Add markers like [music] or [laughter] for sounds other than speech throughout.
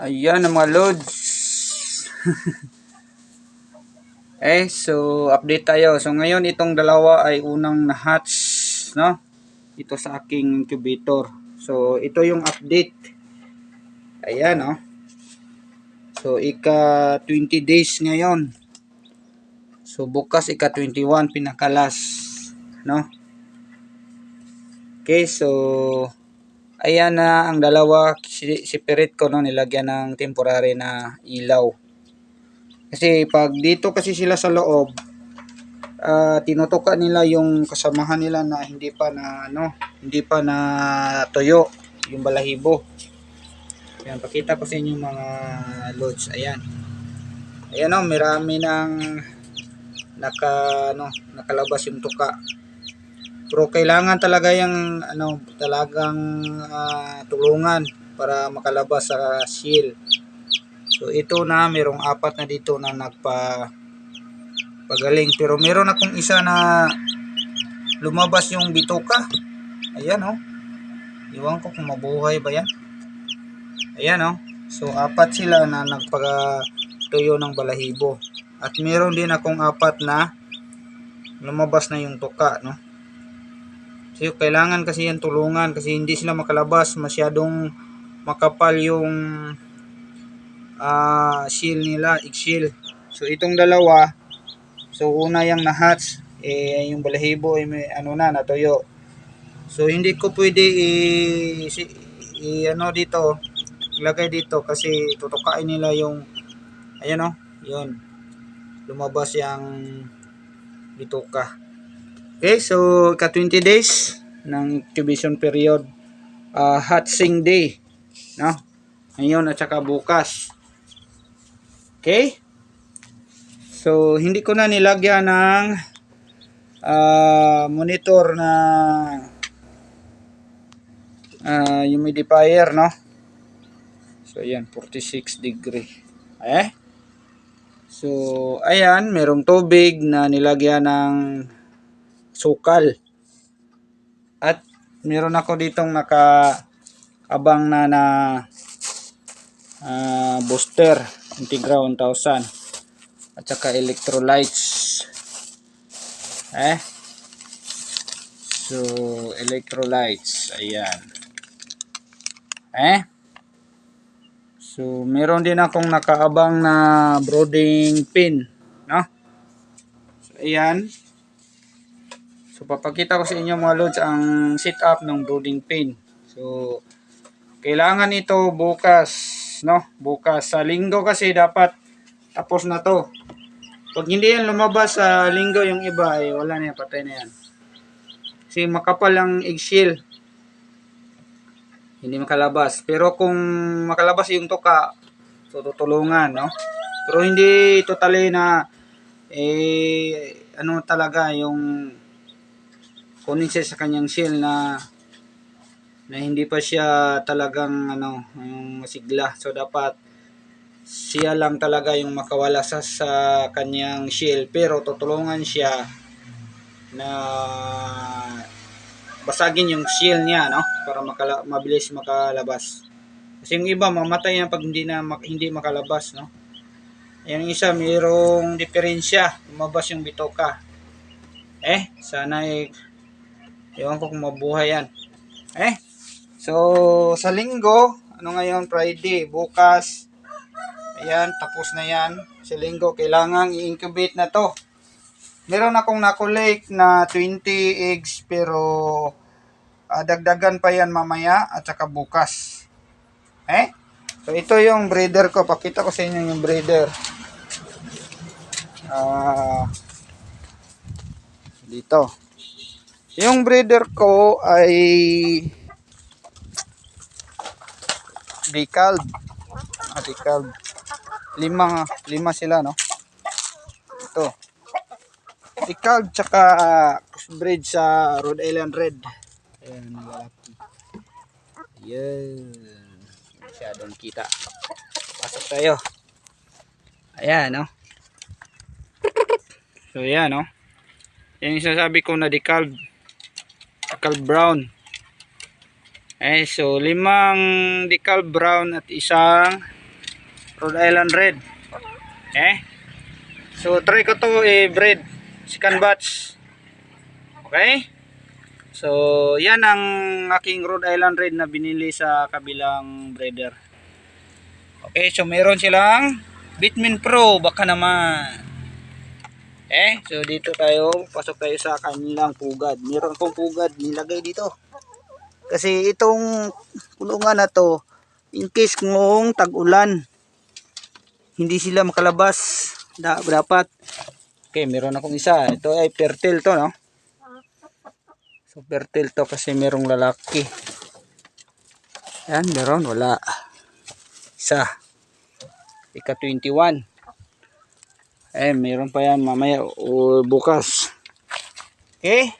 Ayan ang mga loads. [laughs] eh, so update tayo. So ngayon itong dalawa ay unang na-hatch, no? Ito sa aking incubator. So ito yung update. Ayan, no? So ika 20 days ngayon. So bukas ika 21 pinakalas, no? Okay, so ayan na ang dalawa Pirit ko no nilagyan ng temporary na ilaw. Kasi pag dito kasi sila sa loob, ah tinutuka nila yung kasamahan nila na hindi pa na ano, hindi pa na tuyo yung balahibo. Ayan, pakita ko sa inyo mga loads. Ayan. Ayan o, marami ng naka, ano, nakalabas yung tuka. Pero kailangan talaga yung ano, talagang ah, tulungan para makalabas sa seal. So ito na, merong apat na dito na nagpa pagaling. Pero meron akong isa na lumabas yung bituka. Ayan oh. Iwan ko kung mabuhay ba yan. Ayan oh. So apat sila na nagpatuyo ng balahibo. At meron din akong apat na lumabas na yung tuka, no? So, kailangan kasi yan tulungan kasi hindi sila makalabas. Masyadong makapal yung ah seal nila, egg-seal. So, itong dalawa, so una yung na-hatch, eh, yung balahibo, eh, may, ano na, natuyo. So, hindi ko pwede i, si, i ano dito, ilagay dito kasi tutukain nila yung, ayan o, yun, lumabas yung bituka. Okay, so ka 20 days ng incubation period. Uh, hatching day. No? Ngayon at saka bukas. Okay? So, hindi ko na nilagyan ng ah, monitor na ah, humidifier, no? So, ayan, 46 degree. Eh? So, ayan, merong tubig na nilagyan ng sukal. At meron ako ditong naka-abang na na ah, booster, Integra 1000. At saka electrolytes. Eh? So, electrolytes. Ayan. Eh? So, meron din akong nakaabang na brooding pin. No? So, ayan. So, papakita ko sa inyo mga loads ang setup ng brooding pin. So, kailangan ito bukas. No? Bukas. Sa linggo kasi dapat tapos na to. Pag hindi yan lumabas sa linggo yung iba, ay wala na yan. Patay na yan. Kasi makapal ang eggshell hindi makalabas. Pero kung makalabas yung tuka, so tutulungan, no? Pero hindi totally na eh ano talaga yung kunin siya sa kanyang shell na na hindi pa siya talagang ano yung masigla. So dapat siya lang talaga yung makawala sa, sa kanyang shell pero tutulungan siya na basagin yung seal niya, no? Para makala, mabilis makalabas. Kasi yung iba mamatay yan pag hindi na mak- hindi makalabas, no? Yung isa mayroong diferensya, lumabas yung bitoka. Eh, sana eh ewan ko kung mabuhay yan. Eh, so sa linggo, ano ngayon Friday, bukas ayan, tapos na yan. Sa linggo kailangan i-incubate na to meron akong nakulake na 20 eggs pero ah, dagdagan pa yan mamaya at saka bukas. Eh? So ito yung breeder ko. Pakita ko sa inyo yung breeder. Ah dito. Yung breeder ko ay decalb. Ah, decalb. Lima, lima sila, no? Ito. Decalb tsaka breed sa Rhode Island Red. Ayan, lalaki. Ayan. Masyadong kita. Pasok tayo. Ayan, no? So, ayan, no? Yan yung sinasabi ko na decalb. Decalb brown. Eh, so, limang decalb brown at isang Rhode Island Red. Eh? So, try ko to i-breed. Second batch. Okay? So, yan ang aking Rhode Island Red na binili sa kabilang breeder. Okay, so meron silang Bitmin Pro, baka naman. Eh, so dito tayo, pasok tayo sa kanilang pugad. Meron akong pugad nilagay dito. Kasi itong kulungan na to, in case kung tag-ulan, hindi sila makalabas. Da, dapat. Okay, meron akong isa. Ito ay fertile to, no? So, fertile to kasi merong lalaki. Yan, meron. Wala. Isa. Ika 21. Eh, meron pa yan mamaya o bukas. Okay?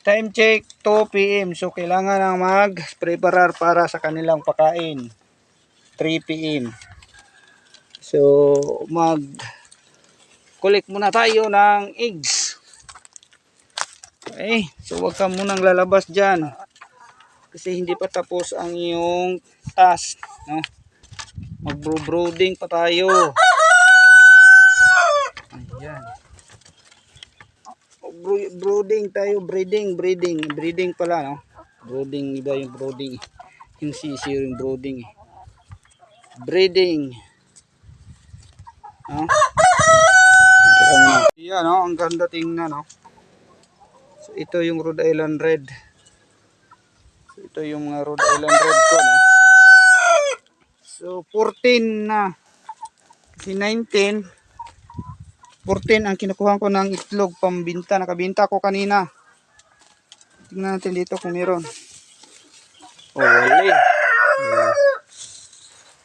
Time check 2 p.m. So, kailangan na mag-preparar para sa kanilang pakain. 3 p.m. So, mag collect muna tayo ng eggs. Okay? So, wag ka munang lalabas dyan. Kasi hindi pa tapos ang iyong task. No? Mag-brooding pa tayo. Ayan. Bro- brooding tayo, breeding, breeding, breeding pala, no? Brooding, iba yung brooding. Yung sisi yung brooding. eh. Breeding. No? Yan, no? Ang ganda tingnan, no? So, ito yung Rhode Island Red. So, ito yung mga Rhode Island Red ko, no? So, 14 na. Kasi 19, 14 ang kinukuha ko ng itlog pambinta. Nakabinta ko kanina. Tingnan natin dito kung meron. Oh, wala eh. Wala.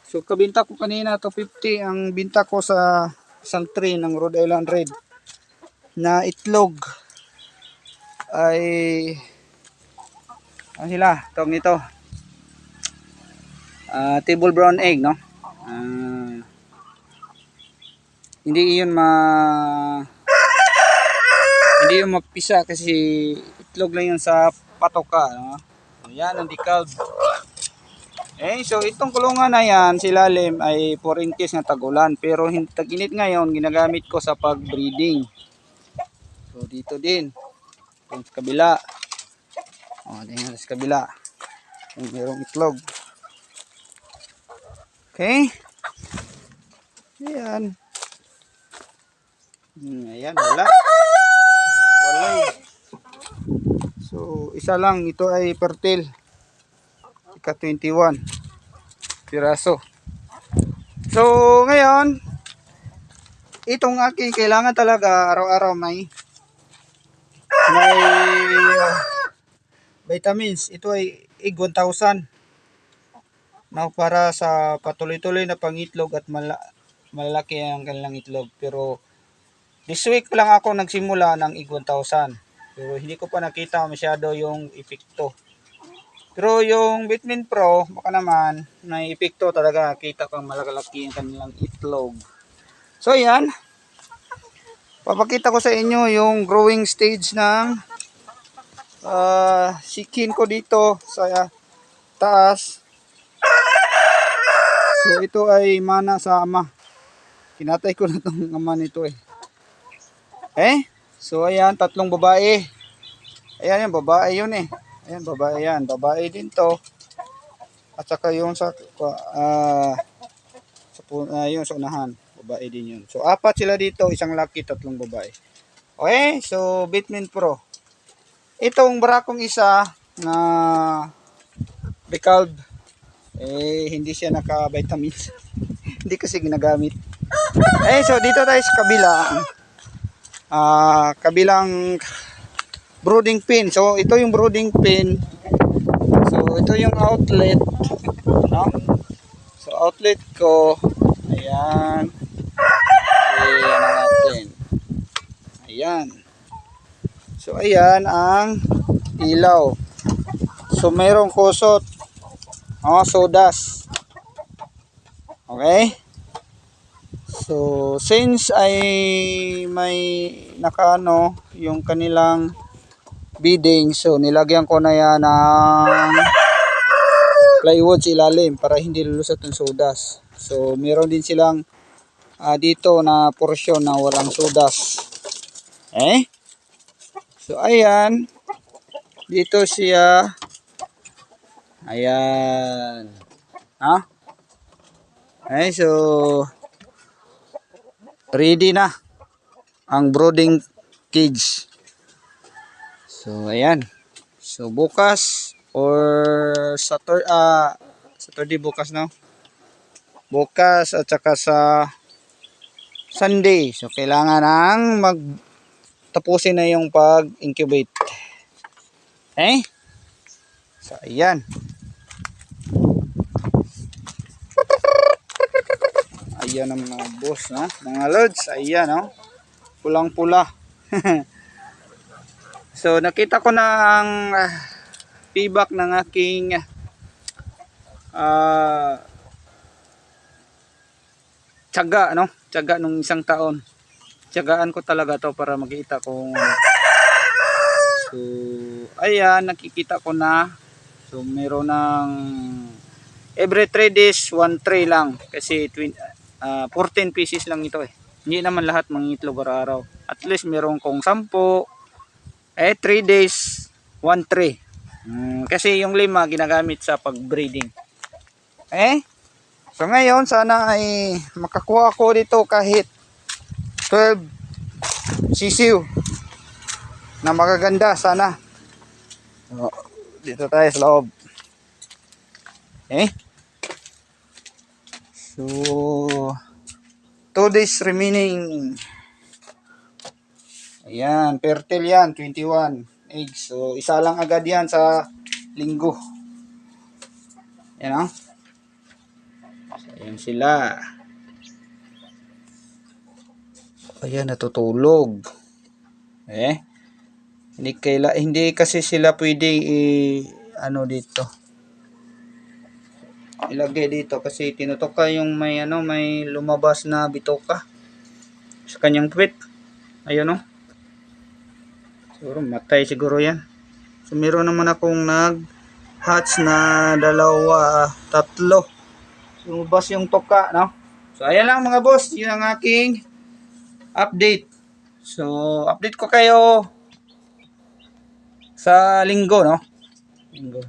So, kabinta ko kanina, 250 ang binta ko sa isang tray ng Rhode Island Red na itlog ay ano sila, tawag nito Ah, table brown egg, no? Ah, hindi yun ma hindi yun mapisa kasi itlog lang yun sa patoka no? so, yan ang decal eh so itong kulungan na yan si lalim ay 4 inches na tagulan. Pero tag-init ngayon ginagamit ko sa pag breeding so dito din. Sa kabila. O tingnan sa kabila. Kung merong itlog. Okay? Ayan Hmm, ayan, wala. Wala. So, isa lang. Ito ay fertile. Ika 21. Piraso. So, ngayon, itong aking kailangan talaga araw-araw may may uh, vitamins. Ito ay egg 1000. Now, para sa patuloy-tuloy na pangitlog at mala malaki ang kanilang itlog. Pero, This week lang ako nagsimula ng IG 1000. Pero hindi ko pa nakita masyado yung epekto. Pero yung Bitmin Pro, baka naman, may epekto talaga. Kita ko malakalaki ang kanilang itlog. So yan. Papakita ko sa inyo yung growing stage ng uh, sikin ko dito sa taas. So ito ay mana sa ama. Kinatay ko na tong ama nito eh. Eh? So ayan, tatlong babae. Ayan yung babae yun eh. Ayan, babae yan. Babae din to. At saka yung sa, ah sa, ah, yung sa unahan. Babae din yun. So apat sila dito, isang laki, tatlong babae. Okay, so Bitmin Pro. Itong barakong isa na Recalb, eh hindi siya naka-vitamins. [laughs] hindi kasi ginagamit. Eh, so dito tayo sa kabila ah kabilang brooding pin. So ito yung brooding pin. So ito yung outlet. No? So outlet ko. Ayan. Ayan natin. Ayan. So ayan ang ilaw. So mayroong kusot. Oh, sodas. Okay? So, since ay may nakano yung kanilang bidding, so nilagyan ko na yan ng plywood sa ilalim para hindi lulusot ng sodas. So, meron din silang ah, dito na porsyon na walang sodas. Eh? So, ayan. Dito siya. Ayan. Ha? Okay, so ready na ang brooding cage. So, ayan. So, bukas or Saturday, ah, Saturday bukas no? Bukas at saka sa Sunday. So, kailangan ang mag tapusin na yung pag-incubate. Okay? So, ayan. Ayan ang mga boss, no? Mga lords, ayan, no? Pulang-pula. [laughs] so, nakita ko na ang ah, feedback ng aking ah tiyaga, no? Tiyaga nung isang taon. Tiyagaan ko talaga to para makita kung So, ayan, nakikita ko na. So, meron ng every 3 days, 1 tray lang. Kasi twin, ah, 14 pieces lang ito eh. Hindi naman lahat mangitlog araw-araw. At least meron kong 10. Eh, 3 days, 1 tray. Mm, kasi yung lima ginagamit sa pag-breeding. Eh, so ngayon sana ay makakuha ko dito kahit 12 sisiw na magaganda sana. So, dito tayo sa loob. Okay. So, 2 days remaining. Ayan, fertile yan, 21 eggs. So, isa lang agad yan sa linggo. Yan o. So, ayan sila. Ayan, natutulog. Eh. Hindi kaila hindi kasi sila pwede i ano dito. Ilagay dito kasi tinutok yung may ano may lumabas na bitoka sa kanyang puwit. Ayun oh. Siguro matay siguro yan. So meron naman akong nag hatch na dalawa, tatlo. Lumabas yung toka, no? So ayan lang mga boss, yun ang aking update. So update ko kayo sa linggo, no? Linggo.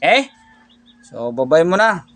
Eh? So, babay mo na.